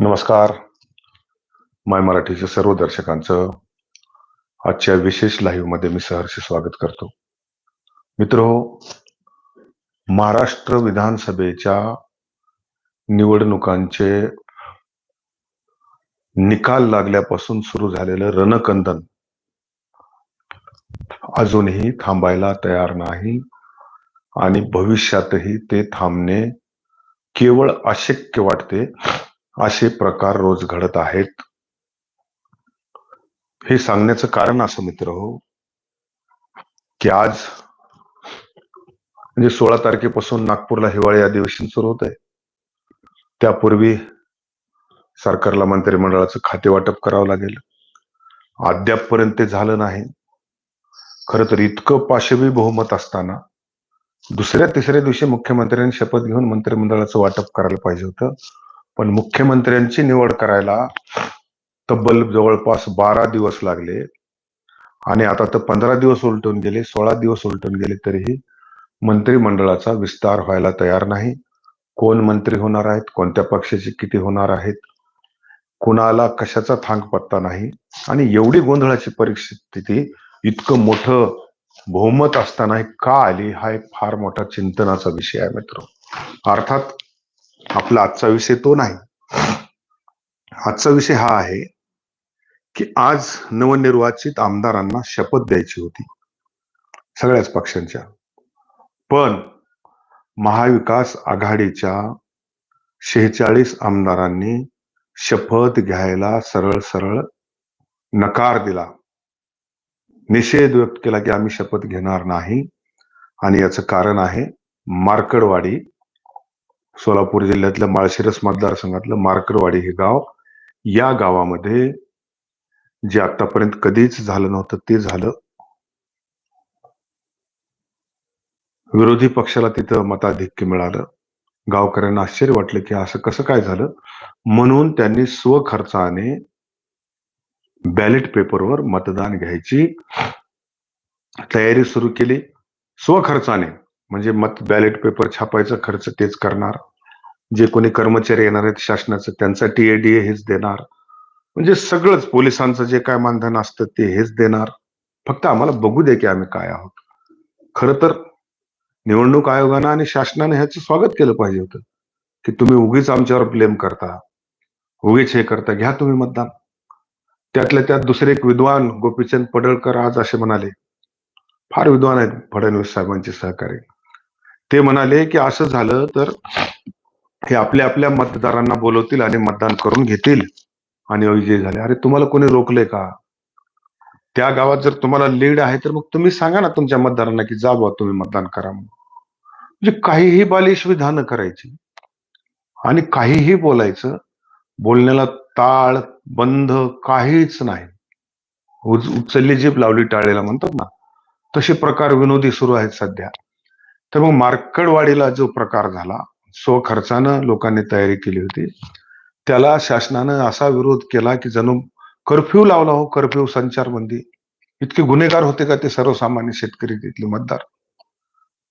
नमस्कार. माय मराठीच्या सर्व दर्शकांचं आजच्या विशेष लाईव्हमध्ये मी सहर्ष स्वागत करतो. मित्र महाराष्ट्र विधानसभेच्या निवडणुकांचे निकाल लागल्यापासून सुरू झालेलं रणकंदन अजूनही थांबायला तयार नाही आणि भविष्यातही ते थांबणे केवळ अशक्य वाटते असे प्रकार रोज घडत आहेत. हे सांगण्याचं कारण असं मित्र हो की आज म्हणजे सोळा तारखेपासून नागपूरला हिवाळी अधिवेशन सुरू होत आहे. त्यापूर्वी सरकारला मंत्रिमंडळाचं खाते वाटप करावं लागेल. अद्यापपर्यंत ते झालं नाही. खर तर इतकं पाशवी बहुमत असताना दुसऱ्या तिसऱ्या दिवशी मुख्यमंत्र्यांनी शपथ घेऊन मंत्रिमंडळाचं वाटप करायला पाहिजे होतं. पण मुख्यमंत्र्यांची निवड करायला तब्बल जवळपास बारा दिवस लागले. आणि आता तर पंधरा दिवस उलटून गेले सोळा दिवस उलटून गेले तरीही मंत्रिमंडळाचा विस्तार व्हायला तयार नाही. कोण मंत्री होणार आहेत कोणत्या पक्षाचे किती होणार आहेत कुणाला कशाचा थांग पत्ता नाही आणि एवढी गोंधळाची परिस्थिती इतकं मोठं बहुमत असताना का आली हा एक फार मोठा चिंतनाचा विषय आहे मित्र. अर्थात आपला आजचा विषय तो नाही. आजचा विषय हा आहे की आज नवनिर्वाचित आमदारांना शपथ द्यायची होती. सगळ्याच पक्षांच्या. पण महाविकास आघाडीच्या शेहेचाळीस आमदारांनी शपथ घ्यायला सरळ सरळ नकार दिला. निषेध व्यक्त केला की आम्ही शपथ घेणार नाही. आणि याचं कारण आहे मार्कडवाडी सोलापूर जिल्ह्यातल्या माळशिरस मतदारसंघातलं मारकरवाडी हे गाव या गावामध्ये जे आतापर्यंत कधीच झालं नव्हतं ते झालं. विरोधी पक्षाला तिथं मताधिक्य मिळालं. गावकऱ्यांना आश्चर्य वाटलं की असं कसं काय झालं? म्हणून त्यांनी स्वखर्चाने बॅलेट पेपरवर मतदान घ्यायची तयारी सुरू केली. स्वखर्चाने म्हणजे मत बॅलेट पेपर छापायचा खर्च तेच करणार. जे कोणी कर्मचारी येणार आहेत शासनाचं त्यांचा टीएडीए हेच देणार. म्हणजे सगळंच पोलिसांचं जे काय मानधन असतं ते हेच देणार. फक्त आम्हाला बघू दे की आम्ही काय आहोत. खर तर निवडणूक आयोगानं आणि शासनाने ह्याचं स्वागत केलं पाहिजे होतं. की तुम्ही उगीच आमच्यावर ब्लेम करता. उगीच हे करता. घ्या तुम्ही मतदान. त्यातल्या त्यात दुसरे एक विद्वान गोपीचंद पडळकर आज असे म्हणाले फार विद्वान आहेत फडणवीस साहेबांचे सहकारी. ते म्हणाले की असं झालं तर हे आपल्या आपल्या मतदारांना बोलवतील आणि मतदान करून घेतील आणि विजय झाले. अरे तुम्हाला कोणी रोखले का? त्या गावात जर तुम्हाला लीड आहे तर मग तुम्ही सांगा ना तुमच्या मतदारांना की जा बुवा तुम्ही मतदान करा म्हणजे काहीही बालिश विधानं करायची आणि काहीही बोलायचं बोलण्याला ताळ बंध काहीच नाही. उच- उचलली जीप लावली टाळेला म्हणतात ना. तसे प्रकार विनोदी सुरू आहेत सध्या. तर मग मार्कडवाडीला जो प्रकार झाला स्वखर्चानं लोकांनी तयारी केली होती. त्याला शासनानं असा विरोध केला की जणू कर्फ्यू लावला हो कर्फ्यू संचारबंदी. इतके गुन्हेगार होते का ते सर्वसामान्य शेतकरी तिथले मतदार?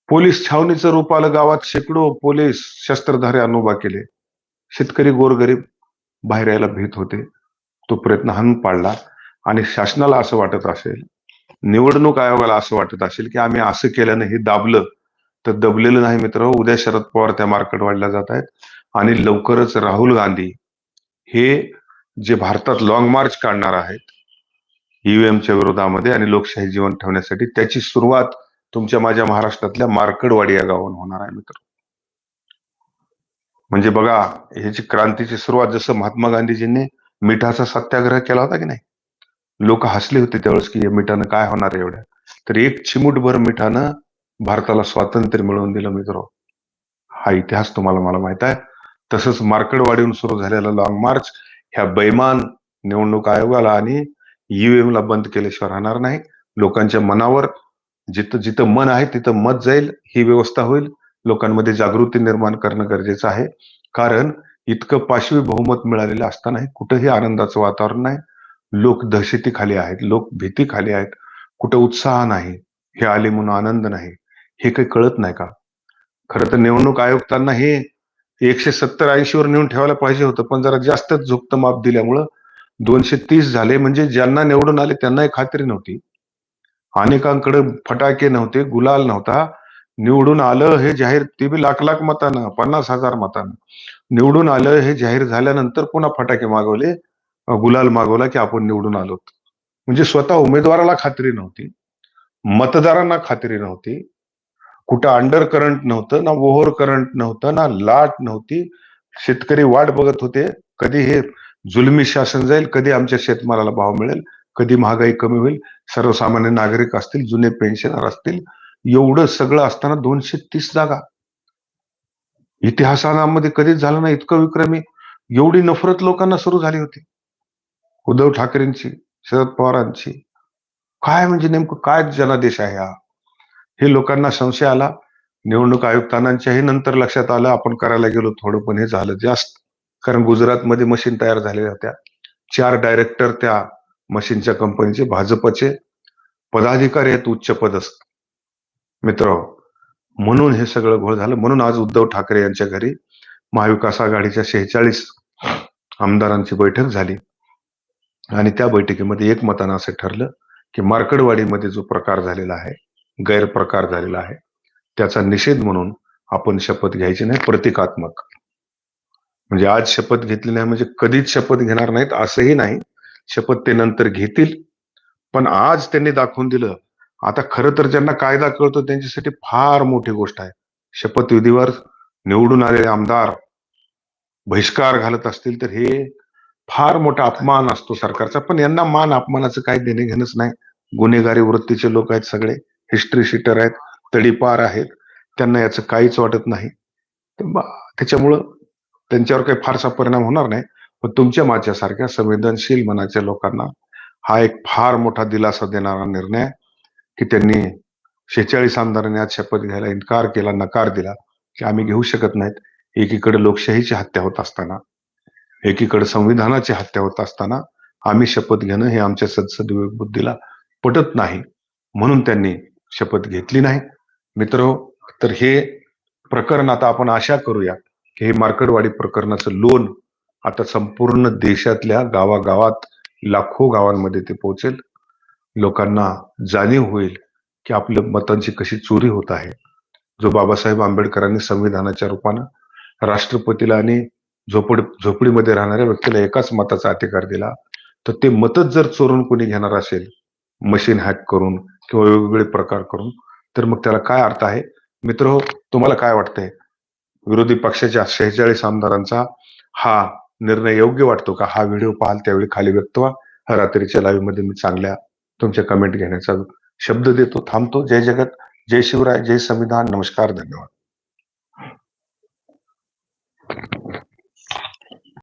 पोलीस छावणीचं रूप आलं गावात शेकडो पोलीस शस्त्रधारे अनुभा केले. शेतकरी गोरगरीब बाहेर यायला भीत होते. तो प्रयत्न हन पाडला आणि शासनाला असं वाटत असेल निवडणूक आयोगाला असं वाटत असेल की आम्ही असं केल्यानं हे दाबलं तर दबलेलं नाही मित्र. उद्या शरद पवार त्या मार्केटवाडीला जात आहेत. आणि लवकरच राहुल गांधी हे जे भारतात लॉंग मार्च काढणार आहेत ईव्हीएमच्या विरोधामध्ये आणि लोकशाही जीवन ठेवण्यासाठी त्याची सुरुवात तुमच्या माझ्या महाराष्ट्रातल्या मार्कडवाडी या गावाहून होणार आहे मित्र. म्हणजे बघा ह्याची क्रांतीची सुरुवात जसं महात्मा गांधीजींनी मिठाचा सत्याग्रह केला होता की नाही? लोक हसले होते त्यावेळेस की मिठानं काय होणार एवढ्या? तर एक चिमूटभर मिठानं भारताला स्वातंत्र्य मिळवून दिलं मित्र. हा इतिहास तुम्हाला मला माहीत आहे. तसंच मार्कडवाडीहून सुरू झालेला लॉंग मार्च ह्या बैमान निवडणूक आयोगाला आणि ईव्हीएम ला बंद केल्याशिवाय राहणार नाही. लोकांच्या मनावर जिथं जिथं मन आहे तिथं मत जाईल ही व्यवस्था होईल. लोकांमध्ये जागृती निर्माण करणं गरजेचं आहे. कारण इतकं पाशवी बहुमत मिळालेलं असतानाही कुठंही आनंदाचं वातावरण नाही. लोक दहशती खाली आहेत लोक भीती खाली आहेत. कुठं उत्साह नाही. हे आले म्हणून आनंद नाही. हे काही कळत नाही का? खरं तर निवडणूक आयुक्तांना हे एकशे सत्तर ऐंशीवर नेऊन ठेवायला पाहिजे होतं पण जरा जास्तच झुकतं माप दिल्यामुळं दोनशे तीस झाले. म्हणजे ज्यांना निवडून आले त्यांनाही खात्री नव्हती. अनेकांकडे फटाके नव्हते गुलाल नव्हता. निवडून आलं हे जाहीर ते बी लाख लाख मतानं पन्नास हजार मतानं. निवडून आलं हे जाहीर झाल्यानंतर पुन्हा फटाके मागवले गुलाल मागवला की आपण निवडून आलो म्हणजे स्वतः उमेदवाराला खात्री नव्हती मतदारांना खात्री नव्हती. कुठं अंडर करंट नव्हतं ना ओव्हर करंट नव्हतं ना लाट नव्हती. शेतकरी वाट बघत होते. कधी हे जुलमी शासन जाईल कधी आमच्या शेतमालाला भाव मिळेल कधी महागाई कमी होईल. सर्वसामान्य नागरिक असतील जुने पेन्शनर असतील. एवढं सगळं असताना दोनशे तीस जागा. इतिहासामध्ये कधीच झालं नाही इतकं विक्रमी. एवढी नफरत लोकांना सुरू झाली होती. उद्धव ठाकरेंची शरद पवारांची. काय म्हणजे नेमकं काय जनादेश आहे हा? हे लोकांना संशय आला. निवडणूक आयुक्तांच्याही नंतर लक्षात आलं. आपण करायला गेलो थोडं पण हे झालं जास्त. कारण गुजरातमध्ये मशीन तयार झालेल्या होत्या. चार डायरेक्टर त्या मशीनच्या कंपनीचे भाजपचे पदाधिकारी आहेत उच्च पदस्थ. मित्र म्हणून हे सगळं घोळ झालं. म्हणून आज उद्धव ठाकरे यांच्या घरी महाविकास आघाडीच्या शेहेचाळीस आमदारांची बैठक झाली. आणि त्या बैठकीमध्ये एकमतानं असं ठरलं की मार्कडवाडीमध्ये जो प्रकार झालेला आहे गैरप्रकार झालेला आहे. त्याचा निषेध म्हणून आपण शपथ घ्यायची नाही प्रतिकात्मक. म्हणजे आज शपथ घेतली नाही म्हणजे कधीच शपथ घेणार नाहीत असंही नाही. शपथ ते नंतर घेतील. पण आज त्यांनी दाखवून दिलं. आता खरं तर ज्यांना कायदा कळतो त्यांच्यासाठी फार मोठी गोष्ट आहे. शपथविधीवर निवडून आलेले आमदार बहिष्कार घालत असतील तर हे फार मोठा अपमान असतो सरकारचा. पण यांना मान अपमानाचं काही देणे घेणंच नाही. गुन्हेगारी वृत्तीचे लोक आहेत सगळे. हिस्ट्री शीटर आहेत तडीपार आहेत त्यांना याचं काहीच वाटत नाही. तर त्याच्यामुळं त्यांच्यावर काही फारसा परिणाम होणार नाही. पण तुमच्या माझ्यासारख्या संवेदनशील मनाच्या लोकांना हा एक फार मोठा दिलासा देणारा निर्णय की त्यांनी शेहेचाळीस आमदारांनी आज शपथ घ्यायला इन्कार केला नकार दिला की आम्ही घेऊ शकत नाहीत. एकीकडे लोकशाहीची हत्या होत असताना एकीकडे संविधानाची हत्या होत असताना आम्ही शपथ घेणं हे आमच्या सदसद बुद्धीला पटत नाही. म्हणून त्यांनी शपथ घेतली नाही. मित्र तर हे प्रकरण आता आपण आशा करूया की हे मार्कडवाडी प्रकरणाचं लोन आता संपूर्ण देशातल्या गावागावात लाखो गावांमध्ये ते पोहोचेल. लोकांना जाणीव होईल की आपल्या मतांची कशी चोरी होत आहे. जो बाबासाहेब आंबेडकरांनी संविधानाच्या रूपानं राष्ट्रपतीला आणि झोपड झोपडीमध्ये राहणाऱ्या व्यक्तीला एकाच मताचा अधिकार दिला तर ते मतच जर चोरून कोणी घेणार असेल मशीन हॅक करून किंवा वेगवेगळे प्रकार करून तर मग त्याला काय अर्थ आहे? मित्र हो तुम्हाला काय वाटतंय? विरोधी पक्षाच्या शेहेचाळीस आमदारांचा हा निर्णय योग्य वाटतो का? हा व्हिडिओ पाहाल त्यावेळी खाली व्यक्त व्हा. रात्रीच्या लाईव्हमध्ये मी चांगल्या तुमच्या कमेंट घेण्याचा शब्द देतो थांबतो. जय जगत जय शिवराय जय संविधान. नमस्कार धन्यवाद.